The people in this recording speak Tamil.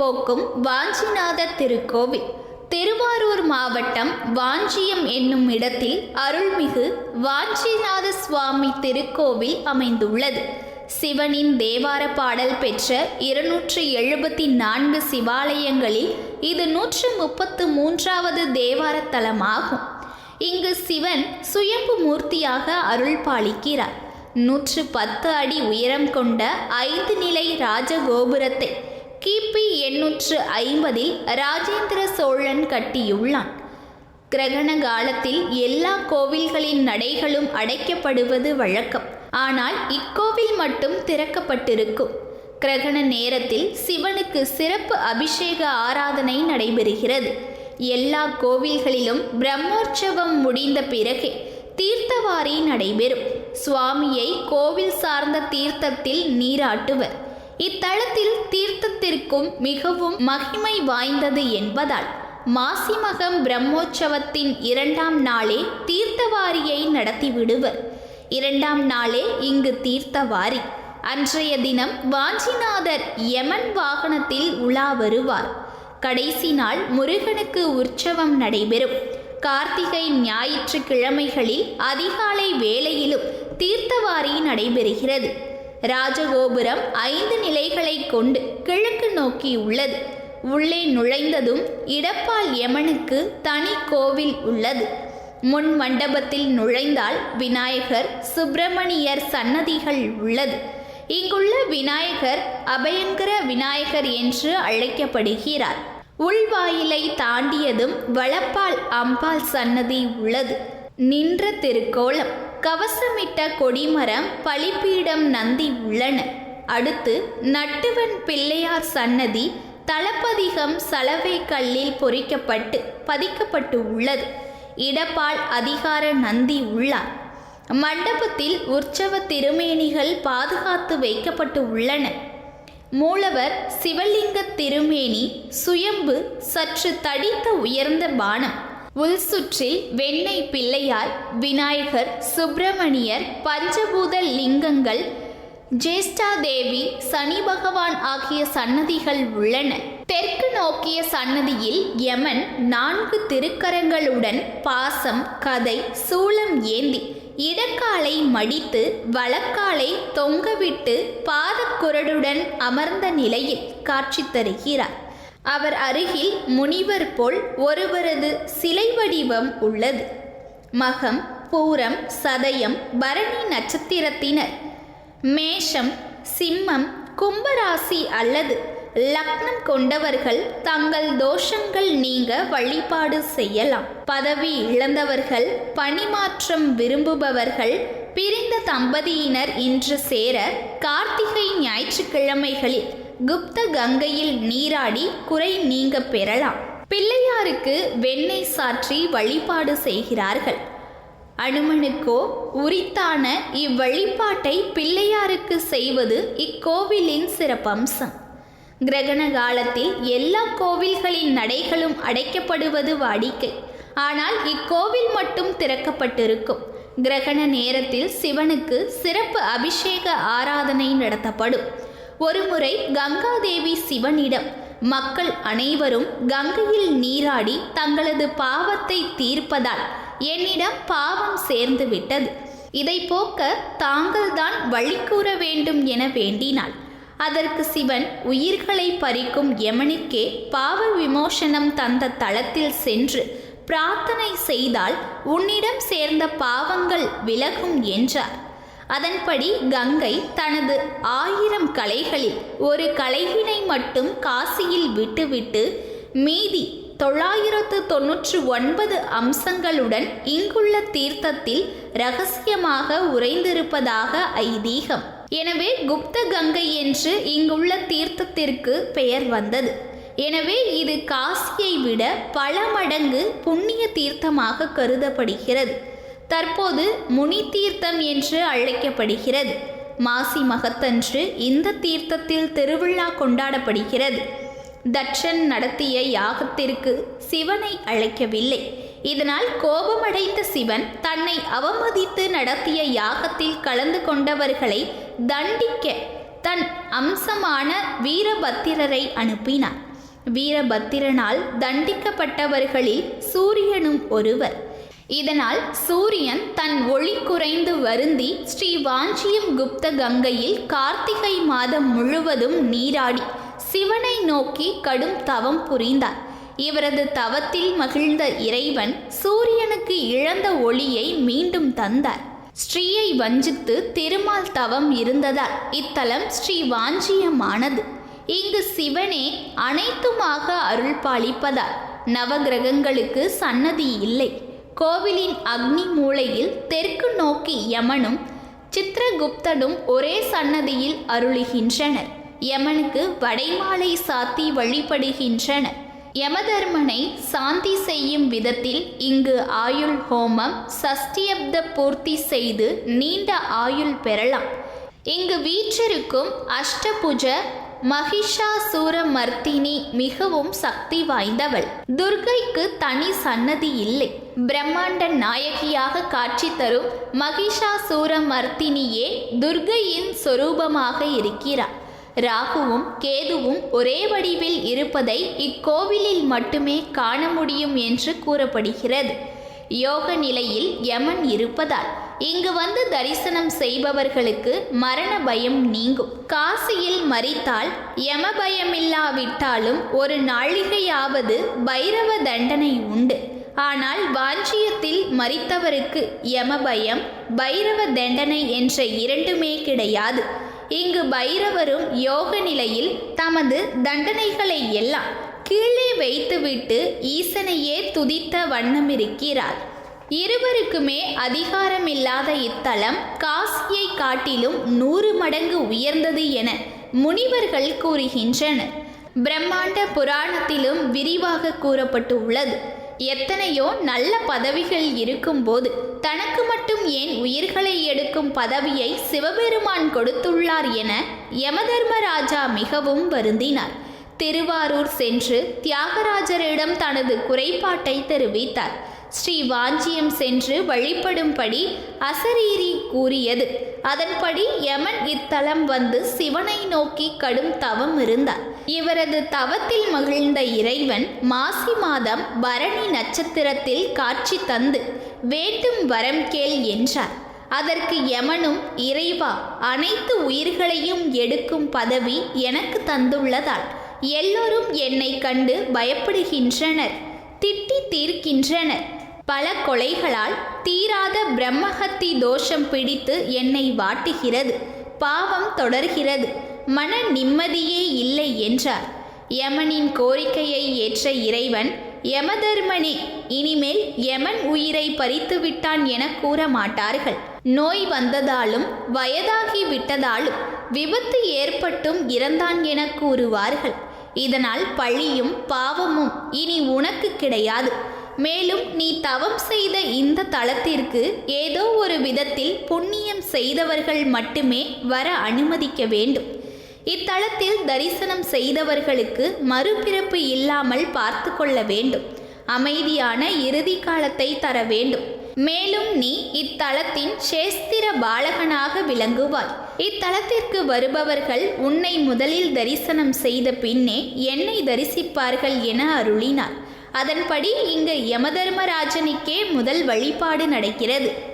போக்கும் வாஞ்சிநாத திருக்கோவில். திருவாரூர் மாவட்டம் வாஞ்சியம் என்னும் இடத்தில் அருள்மிகு வாஞ்சிநாத சுவாமி திருக்கோவில் அமைந்துள்ளது. சிவனின் தேவார பாடல் பெற்ற இருநூற்றி எழுபத்தி நான்கு சிவாலயங்களில் இது நூற்று முப்பத்து மூன்றாவது தேவார தலமாகும் இங்கு சிவன் சுயம்பு மூர்த்தியாக அருள் பாலிக்கிறார். நூற்று பத்து அடி உயரம் கொண்ட ஐந்து நிலை ராஜகோபுரத்தை கிபி எண்ணூற்று ஐம்பதில் ராஜேந்திர சோழன் கட்டியுள்ளான். கிரகண காலத்தில் எல்லா கோவில்களின் நடைகளும் அடைக்கப்படுவது வழக்கம். ஆனால் இக்கோவில் மட்டும் திறக்கப்பட்டிருக்கும். கிரகண நேரத்தில் சிவனுக்கு சிறப்பு அபிஷேக ஆராதனை நடைபெறுகிறது. எல்லா கோவில்களிலும் பிரம்மோற்சவம் முடிந்த பிறகே தீர்த்தவாரி நடைபெறும். சுவாமியை கோவில் சார்ந்த தீர்த்தத்தில் நீராட்டுவர். இத்தலத்தில் தீர்த்தத்திற்கும் மிகவும் மகிமை வாய்ந்தது என்பதால் மாசிமகம் பிரம்மோற்சவத்தின் இரண்டாம் நாளே தீர்த்தவாரியை நடத்திவிடுவர். இரண்டாம் நாளே இங்கு தீர்த்தவாரி. அன்றைய தினம் வாஞ்சிநாதர் யமன் வாகனத்தில் உலா வருவார். கடைசி நாள் முருகனுக்கு உற்சவம் நடைபெறும். கார்த்திகை ஞாயிற்றுக்கிழமைகளில் அதிகாலை வேளையிலும் தீர்த்தவாரி நடைபெறுகிறது. ராஜகோபுரம் ஐந்து நிலைகளை கொண்டு கிழக்கு நோக்கி உள்ளது. உள்ளே நுழைந்ததும் இடப்பால் யமனுக்கு தனி கோவில் உள்ளது. முன் மண்டபத்தில் நுழைந்தால் விநாயகர் சுப்பிரமணியர் சன்னதிகள் உள்ளது. இங்குள்ள விநாயகர் அபயங்கர விநாயகர் என்று அழைக்கப்படுகிறார். உள்வாயிலை தாண்டியதும் வளப்பால் அம்பாள் சன்னதி உள்ளது. நின்ற திருக்கோலம். கவசமிட்ட கொடிமரம் பலிப்பீடம் நந்தி உள்ளன. அடுத்து நட்டுவன் பிள்ளையார் சன்னதி தளப்பதிகம் சலவை கல்லில் பொறிக்கப்பட்டு பதிக்கப்பட்டு உள்ளது. இடப்பால் அதிகார நந்தி உள்ளார் மண்டபத்தில் உற்சவ திருமேனிகள் பாதுகாத்து வைக்கப்பட்டு உள்ளன. மூலவர் சிவலிங்க திருமேனி சுயம்பு சற்று தடித்த உயர்ந்த பானம். உள் சுற்றில் வெண்ணெய் பிள்ளையார் விநாயகர் சுப்பிரமணியர் பஞ்சபூத லிங்கங்கள் ஜேஷ்டாதேவி சனி பகவான் ஆகிய சன்னதிகள் உள்ளன. தெற்கு நோக்கிய சன்னதியில் யமன் நான்கு திருக்கரங்களுடன் பாசம் கதை சூளம் ஏந்தி இடக்காலை மடித்து வலக்காலை தொங்கவிட்டு பாதக்குரடுடன் அமர்ந்த நிலையில் காட்சி தருகிறார். அவர் அருகில் முனிவர் போல் ஒருவரது சிலை வடிவம் உள்ளது. மகம் பூரம் சதயம் பரணி நட்சத்திரத்தினர். மேஷம் சிம்மம் கும்பராசி அல்லது லக்னம் கொண்டவர்கள் தங்கள் தோஷங்கள் நீங்க வழிபாடு செய்யலாம். பதவி இழந்தவர்கள் பணிமாற்றம் விரும்புபவர்கள் பிரிந்த தம்பதியினர் இன்று சேர கார்த்திகை ஞாயிற்றுக்கிழமைகளில் குப்த கங்கையில் நீராடி குறை நீங்க பெறலாம். பிள்ளையாருக்கு வெண்ணெய் சாற்றி வழிபாடு செய்கிறார்கள். அனுமனுக்கோ உரித்தான இவ்வழிபாட்டை பிள்ளையாருக்கு செய்வது இக்கோவிலின் சிறப்பம்சம். கிரகண காலத்தில் எல்லா கோவில்களின் நடைகளும் அடைக்கப்படுவது வாடிக்கை. ஆனால் இக்கோவில் மட்டும் திறக்கப்பட்டிருக்கும். கிரகண நேரத்தில் சிவனுக்கு சிறப்பு அபிஷேக ஆராதனை நடத்தப்படும். ஒருமுறை கங்காதேவி சிவனிடம் மக்கள் அனைவரும் கங்கையில் நீராடி தங்களது பாவத்தை தீர்ப்பதால் என்னிடம் பாவம் சேர்ந்து விட்டது. இதை போக்க தாங்கள்தான் வழி கூற வேண்டும் என வேண்டினாள். அதற்கு சிவன் உயிர்களை பறிக்கும் யமனுக்கே பாவ விமோசனம் தந்த தளத்தில் சென்று பிரார்த்தனை செய்தால் உன்னிடம் சேர்ந்த பாவங்கள் விலகும் என்றார். அதன்படி கங்கை தனது ஆயிரம் கலைகளில் ஒரு கலையினை மட்டும் காசியில் விட்டுவிட்டு மீதி தொள்ளாயிரத்து தொன்னூற்று ஒன்பது அம்சங்களுடன் இங்குள்ள தீர்த்தத்தில் ரகசியமாக உறைந்திருப்பதாக ஐதீகம். எனவே குப்த கங்கை என்று இங்குள்ள தீர்த்தத்திற்கு பெயர் வந்தது. எனவே இது காசியை விட பல மடங்கு புண்ணிய தீர்த்தமாக கருதப்படுகிறது. தற்போது முனி தீர்த்தம் என்று அழைக்கப்படுகிறது. மாசி மகத்தன்று இந்த தீர்த்தத்தில் திருவிழா கொண்டாடப்படுகிறது. தட்சன் நடத்திய யாகத்திற்கு சிவனை அழைக்கவில்லை. இதனால் கோபமடைந்த சிவன் தன்னை அவமதித்து நடத்திய யாகத்தில் கலந்து கொண்டவர்களை தண்டிக்க தன் அம்சமான வீரபத்திரரை அனுப்பினார். வீரபத்திரனால் தண்டிக்கப்பட்டவர்களில் சூரியனும் ஒருவர். இதனால் சூரியன் தன் ஒளி குறைந்து வருந்தி ஸ்ரீ வாஞ்சியம் குப்த கங்கையில் கார்த்திகை மாதம் முழுவதும் நீராடி சிவனை நோக்கி கடும் தவம் புரிந்தார். இவரது தவத்தில் மகிழ்ந்த இறைவன் சூரியனுக்கு இழந்த ஒளியை மீண்டும் தந்தார். ஸ்ரீயை வஞ்சித்து திருமால் தவம் இருந்ததால் இத்தலம் ஸ்ரீ வாஞ்சியமானது. இங்கு சிவனே அனைத்துமாக அருள் பாலிப்பதால் நவகிரகங்களுக்கு சன்னதி இல்லை. கோவிலின் அக்னி மூலையில் தெற்கு நோக்கி யமனும் சித்திரகுப்தனும் ஒரே சன்னதியில் அருளுகின்றனர். யமனுக்கு வடைமாலை சாத்தி வழிபடுகின்றனர். யமதர்மனை சாந்தி செய்யும் விதத்தில் இங்கு ஆயுள் ஹோமம் சஷ்டியப்த பூர்த்தி செய்து நீண்ட ஆயுள் பெறலாம். இங்கு வீற்றிருக்கும் அஷ்டபுஜ மகிஷாசூரமர்த்தினி மிகவும் சக்தி வாய்ந்தவள். துர்கைக்கு தனி சன்னதி இல்லை. பிரம்மாண்ட நாயகியாக காட்சி தரும் மகிஷாசூரமர்த்தினியே துர்கையின் சொரூபமாக இருக்கிறார். ராகுவும் கேதுவும் ஒரே வடிவில் இருப்பதை இக்கோவிலில் மட்டுமே காண முடியும் என்று கூறப்படுகிறது. யோக நிலையில் யமன் இருப்பதால் இங்கு வந்து தரிசனம் செய்பவர்களுக்கு மரண பயம் நீங்கும். காசியில் மறித்தால் யம பயமில்லாவிட்டாலும் ஒரு நாழிகையாவது பைரவ தண்டனை உண்டு. ஆனால் வாஞ்சியத்தில் மறித்தவருக்கு யமபயம் பைரவ தண்டனை என்ற இரண்டுமே கிடையாது. இங்கு பைரவரும் யோக நிலையில் தமது தண்டனைகளை எல்லாம் கீழே வைத்துவிட்டு ஈசனையே துதித்த வண்ணமிருக்கிறார் இருவருக்குமே அதிகாரமில்லாத இத்தலம் காசியை காட்டிலும் நூறு மடங்கு உயர்ந்தது என முனிவர்கள் கூறுகின்றனர். பிரம்மாண்ட புராணத்திலும் விரிவாக கூறப்பட்டு உள்ளது எத்தனையோ நல்ல பதவிகள் இருக்கும்போது தனக்கு மட்டும் ஏன் உயிர்களை எடுக்கும் பதவியை சிவபெருமான் கொடுத்துள்ளார் என யமதர்மராஜா மிகவும் வருந்தினார். திருவாரூர் சென்று தியாகராஜரிடம் தனது குறைபாட்டை தெரிவித்தார். ஸ்ரீ வாஞ்சியம் சென்று வழிபடும்படி அசரீரி கூறியது. அதன்படி யமன் இத்தலம் வந்து சிவனை நோக்கி கடும் தவம் இருந்தார். இவரது தவத்தில் மகிழ்ந்த இறைவன் மாசி மாதம் பரணி நட்சத்திரத்தில் காட்சி தந்து வேண்டும் வரம் கேள் என்றார். அதற்கு யமனும் இறைவா அனைத்து உயிர்களையும் எடுக்கும் பதவி எனக்கு தந்துள்ளதால் எல்லோரும் என்னை கண்டு பயப்படுகின்றனர் திட்டி தீர்க்கின்றனர். பல கொலைகளால் தீராத பிரம்மஹத்தி தோஷம் பிடித்து என்னை வாட்டுகிறது. பாவம் தொடர்கிறது. மன நிம்மதியே இல்லை என்றார். யமனின் கோரிக்கையை ஏற்ற இறைவன் யமதர்மனே இனிமேல் யமன் உயிரை பறித்து விட்டான் என கூற மாட்டார்கள். நோய் வந்ததாலும் வயதாகி விட்டதாலும் விபத்து ஏற்பட்டும் இறந்தான் என கூறுவார்கள். இதனால் பழியும் பாவமும் இனி உனக்கு கிடையாது. மேலும் நீ தவம் செய்த இந்த தலத்திற்கு ஏதோ ஒரு விதத்தில் புண்ணியம் செய்தவர்கள் மட்டுமே வர அனுமதிக்க வேண்டும். இத்தலத்தில் தரிசனம் செய்தவர்களுக்கு மறுபிறப்பு இல்லாமல் பார்த்து கொள்ள வேண்டும். அமைதியான இறுதி காலத்தை தர வேண்டும். மேலும் நீ இத்தலத்தின் சேஸ்திர பாலகனாக விளங்குவாய். இத்தலத்திற்கு வருபவர்கள் உன்னை முதலில் தரிசனம் செய்த பின்னே என்னை தரிசிப்பார்கள் என அருளினார். அதன்படி இங்கு யமதர்மராஜனுக்கே முதல் வழிபாடு நடக்கிறது.